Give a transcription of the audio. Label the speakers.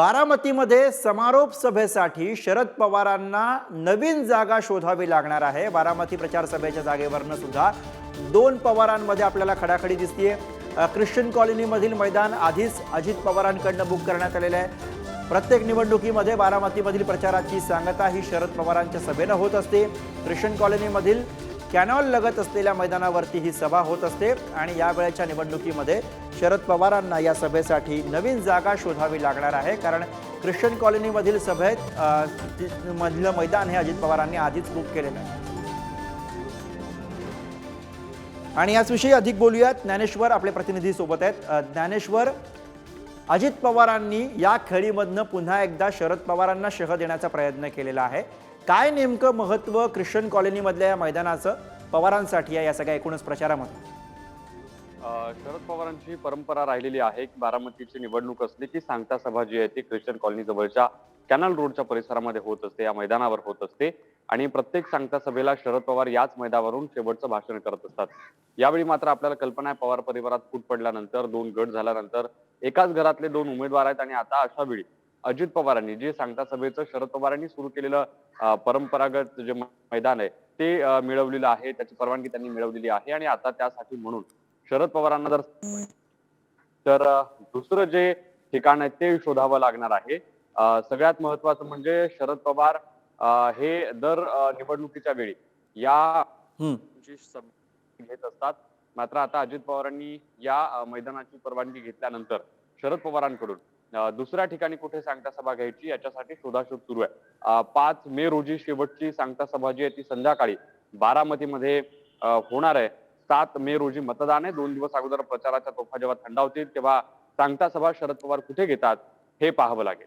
Speaker 1: बारामतीमध्ये समारोप सभेसाठी शरद पवारांना नवीन जागा शोधावी लागणार आहे. बारामती प्रचार सभेच्या जागेवरनं सुद्धा दोन पवारांमध्ये आपल्याला खडाखडी दिसतीये. अ, ख्रिश्चन कॉलनीमधील मैदान आधीच अजित पवारांकडनं बुक करण्यात आलेलं आहे. प्रत्येक निवडणुकीमध्ये बारामतीमधील प्रचाराची सांगता ही शरद पवारांच्या सभेनं होत असते. ख्रिश्चन कॉलनीमधील कॅनॉल लगत असलेल्या मैदानावरती ही सभा होत असते आणि यावेळेच्या निवडणुकीमध्ये शरद पवारांना या सभेसाठी नवीन जागा शोधावी लागणार आहे. कारण क्रिश्चन कॉलनीमधील सभेत मधलं मैदान हे अजित पवारांनी आधीच बुक केलेलं आहे. आणि याचविषयी अधिक बोलूयात. ज्ञानेश्वर आपले प्रतिनिधी सोबत आहेत. ज्ञानेश्वर अजित पवारांनी या खेळीमधनं पुन्हा एकदा शरद पवारांना शह देण्याचा प्रयत्न केलेला आहे. काय नेमकं महत्त्व ख्रिश्चन कॉलनीमधल्या या मैदानाचं पवारांसाठी आहे या सगळ्या एकूणच प्रचारामध्ये
Speaker 2: शरद पवारांची परंपरा राहिलेली आहे बारामतीची निवडणूक असली की सांगता सभा जी आहे ती ख्रिश्चन कॉलनी जवळच्या कॅनल रोडच्या परिसरामध्ये होत असते या मैदानावर होत असते. आणि प्रत्येक सांगता सभेला शरद पवार याच मैदानावरून शेवटचं भाषण करत असतात. यावेळी मात्र आपल्याला कल्पना आहे पवार परिवारात फूट पडल्यानंतर दोन गट झाल्यानंतर एकाच घरातले दोन उमेदवार आहेत आणि आता अशा वेळी अजित पवारांनी जे सांगता सभेचं शरद पवारांनी सुरू केलेलं परंपरागत जे मैदान आहे ते मिळवलेलं आहे त्याची परवानगी त्यांनी मिळवलेली आहे आणि आता त्यासाठी म्हणून शरद पवारांना जर तर दुसरं जे ठिकाण आहे ते शोधावं लागणार आहे. सगळ्यात महत्वाचं म्हणजे शरद पवार हे दर निवडणुकीच्या वेळी या घेत असतात मात्र आता अजित पवारांनी या मैदानाची परवानगी घेतल्यानंतर शरद पवारांकडून दुसऱ्या ठिकाणी कुठे सांगता सभा घ्यायची याच्यासाठी शोधाशोध सुरू आहे. पाच मे रोजी शेवटची सांगता सभा जी आहे ती संध्याकाळी बारामतीमध्ये होणार आहे. सात मे रोजी मतदान आहे. दोन दिवस अगोदर प्रचाराच्या तोफा जेव्हा थंडावतील तेव्हा सांगता सभा शरद पवार कुठे घेतात हे पाहावं लागेल.